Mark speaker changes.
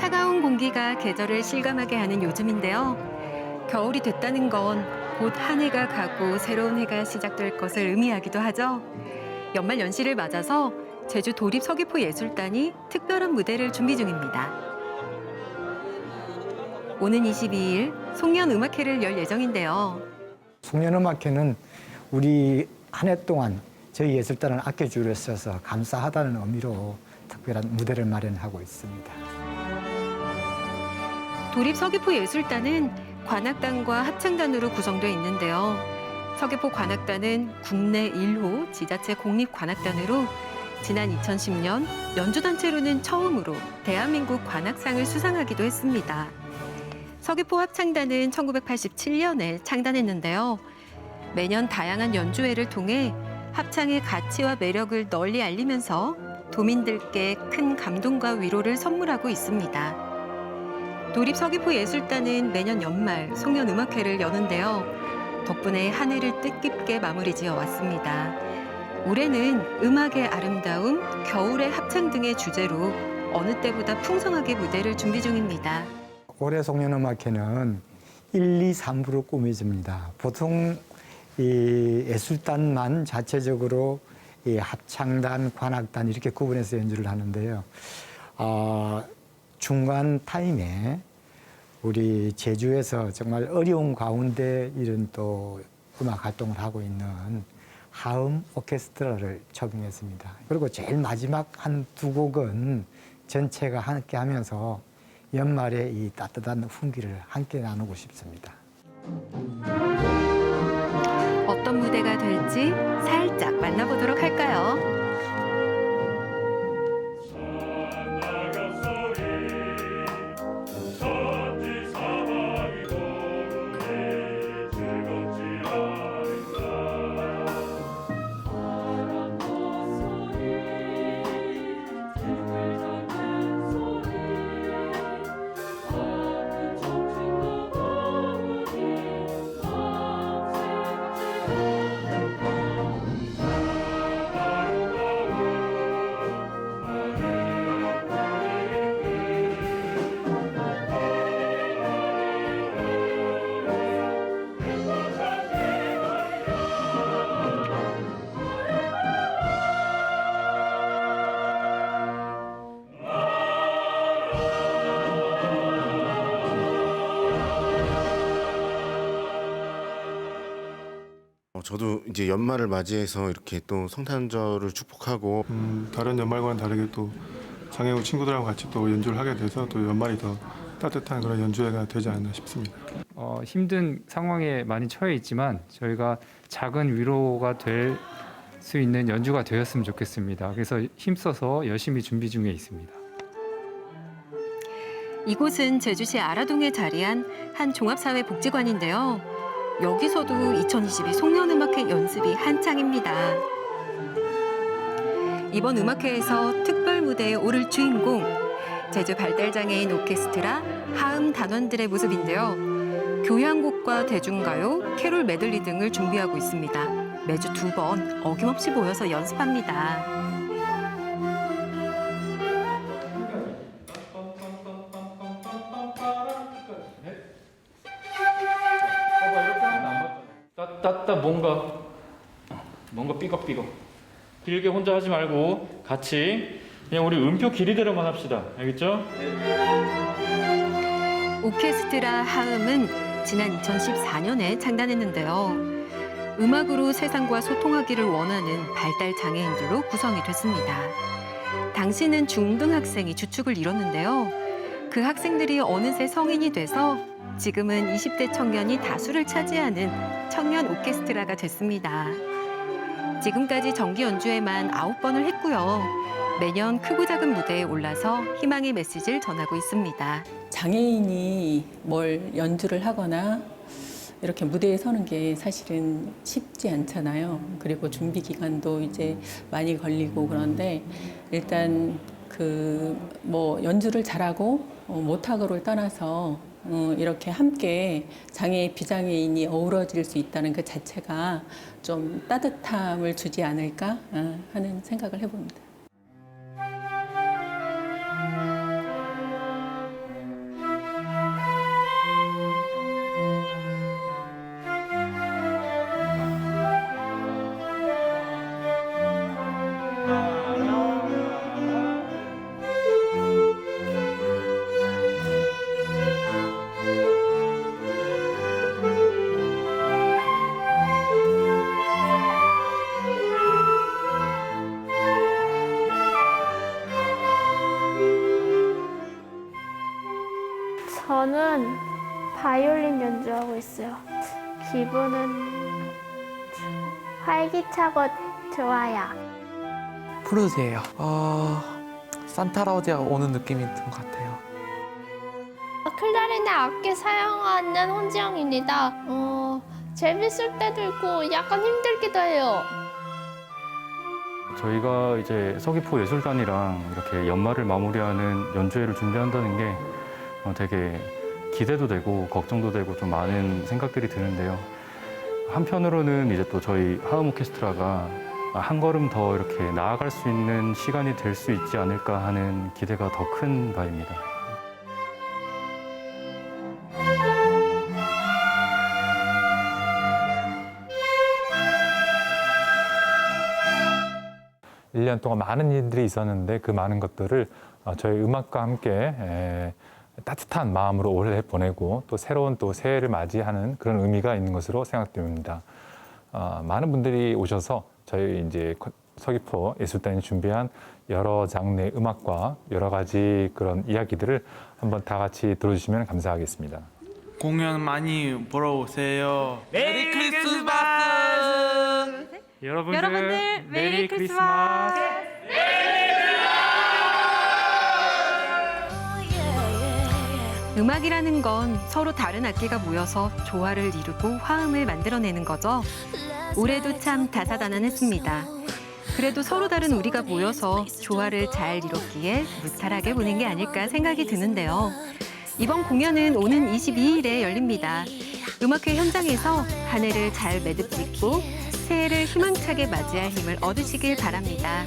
Speaker 1: 차가운 공기가 계절을 실감하게 하는 요즘인데요. 겨울이 됐다는 건 곧 한 해가 가고 새로운 해가 시작될 것을 의미하기도 하죠. 연말 연시를 맞아서 제주 도립 서귀포 예술단이 특별한 무대를 준비 중입니다. 오는 22일 송년 음악회를 열 예정인데요.
Speaker 2: 송년음악회는 우리 한 해 동안 저희 예술단을 아껴주려 써서 감사하다는 의미로 특별한 무대를 마련하고 있습니다.
Speaker 1: 도립 서귀포 예술단은 관악단과 합창단으로 구성되어 있는데요. 서귀포 관악단은 국내 1호 지자체 공립 관악단으로 지난 2010년 연주단체로는 처음으로 대한민국 관악상을 수상하기도 했습니다. 서귀포 합창단은 1987년에 창단했는데요. 매년 다양한 연주회를 통해 합창의 가치와 매력을 널리 알리면서 도민들께 큰 감동과 위로를 선물하고 있습니다. 도립 서귀포 예술단은 매년 연말 송년 음악회를 여는데요. 덕분에 한 해를 뜻깊게 마무리 지어 왔습니다. 올해는 음악의 아름다움, 겨울의 합창 등의 주제로 어느 때보다 풍성하게 무대를 준비 중입니다.
Speaker 2: 올해 송년음악회는 1, 2, 3부로 꾸며집니다. 보통 이 예술단만 자체적으로 이 합창단, 관악단 이렇게 구분해서 연주를 하는데요. 어, 중간 타임에 우리 제주에서 정말 어려운 가운데 이런 또 음악 활동을 하고 있는 하음 오케스트라를 적용했습니다. 그리고 제일 마지막 한 두 곡은 전체가 함께 하면서 연말에 이 따뜻한 훈기를 함께 나누고 싶습니다.
Speaker 1: 어떤 무대가 될지 살짝 만나보도록 할까요?
Speaker 3: 저도 이제 연말을 맞이해서 이렇게 또 성탄절을 축복하고
Speaker 4: 음, 다른 연말과는 다르게 또 장애우 친구들하고 같이 또 연주를 하게 돼서 또 연말이 더 따뜻한 그런 연주회가 되지 않나 싶습니다.
Speaker 5: 어, 힘든 상황에 많이 처해 있지만 저희가 작은 위로가 될 수 있는 연주가 되었으면 좋겠습니다. 그래서 힘써서 열심히 준비 중에 있습니다.
Speaker 1: 이곳은 제주시 아라동에 자리한 한 종합사회복지관인데요. 여기서도 2022 송년음악회 연습이 한창입니다. 이번 음악회에서 특별 무대에 오를 주인공 제주 발달장애인 오케스트라 하음 단원들의 모습인데요. 교향곡과 대중가요, 캐롤 메들리 등을 준비하고 있습니다. 매주 두 번 어김없이 모여서 연습합니다.
Speaker 6: 따따따 뭔가 뭔가 삐걱삐걱 길게 혼자 하지 말고 같이 그냥 우리 음표 길이대로만 합시다 알겠죠?
Speaker 1: 오케스트라 하음은 지난 2014년에 창단했는데요. 음악으로 세상과 소통하기를 원하는 발달 장애인들로 구성이 됐습니다. 당시는 중등 학생이 주축을 이뤘는데요. 그 학생들이 어느새 성인이 돼서 지금은 20대 청년이 다수를 차지하는 청년 오케스트라가 됐습니다. 지금까지 정기 연주회만 9번을 했고요. 매년 크고 작은 무대에 올라서 희망의 메시지를 전하고 있습니다.
Speaker 7: 장애인이 뭘 연주를 하거나 이렇게 무대에 서는 게 사실은 쉽지 않잖아요. 그리고 준비 기간도 이제 많이 걸리고 그런데 일단 그 뭐 연주를 잘하고 어, 못하고를 떠나서 어, 이렇게 함께 장애 비장애인이 어우러질 수 있다는 그 자체가 좀 따뜻함을 주지 않을까 어, 하는 생각을 해봅니다.
Speaker 8: 저는 바이올린 연주하고 있어요. 기분은 활기차고 좋아요.
Speaker 9: 프루즈예요. 어, 산타 할아버지가 오는 느낌이 든 것 같아요.
Speaker 8: 클라리넷 악기 사용하는 혼지영입니다. 어, 재밌을 때도 있고 약간 힘들기도 해요.
Speaker 6: 저희가 이제 서귀포 예술단이랑 이렇게 연말을 마무리하는 연주회를 준비한다는 게 어, 되게 기대도 되고 걱정도 되고 좀 많은 생각들이 드는데요. 한편으로는 이제 또 저희 하음 오케스트라가 한 걸음 더 이렇게 나아갈 수 있는 시간이 될 수 있지 않을까 하는 기대가 더 큰 바입니다.
Speaker 10: 일 년 동안 많은 일들이 있었는데 그 많은 것들을 어, 저희 음악과 함께 에, 따뜻한 마음으로 올해 보내고 또 새로운 또 새해를 맞이하는 그런 의미가 있는 것으로 생각됩니다. 어, 많은 분들이 오셔서 저희 이제 코- 서귀포 예술단이 준비한 여러 장르의 음악과 여러 가지 그런 이야기들을 한번 다 같이 들어주시면 감사하겠습니다.
Speaker 9: 공연 많이 보러 오세요. 메리 크리스마스!
Speaker 6: 여러분들,
Speaker 1: 여러분들, 메리 크리스마스! 음악이라는 건 서로 다른 악기가 모여서 조화를 이루고 화음을 만들어내는 거죠. 올해도 참 다사다난했습니다. 그래도 서로 다른 우리가 모여서 조화를 잘 이뤘기에 무탈하게 보낸 게 아닐까 생각이 드는데요. 이번 공연은 오는 22일에 열립니다. 음악회 현장에서 한 해를 잘 매듭짓고 새해를 희망차게 맞이할 힘을 얻으시길 바랍니다.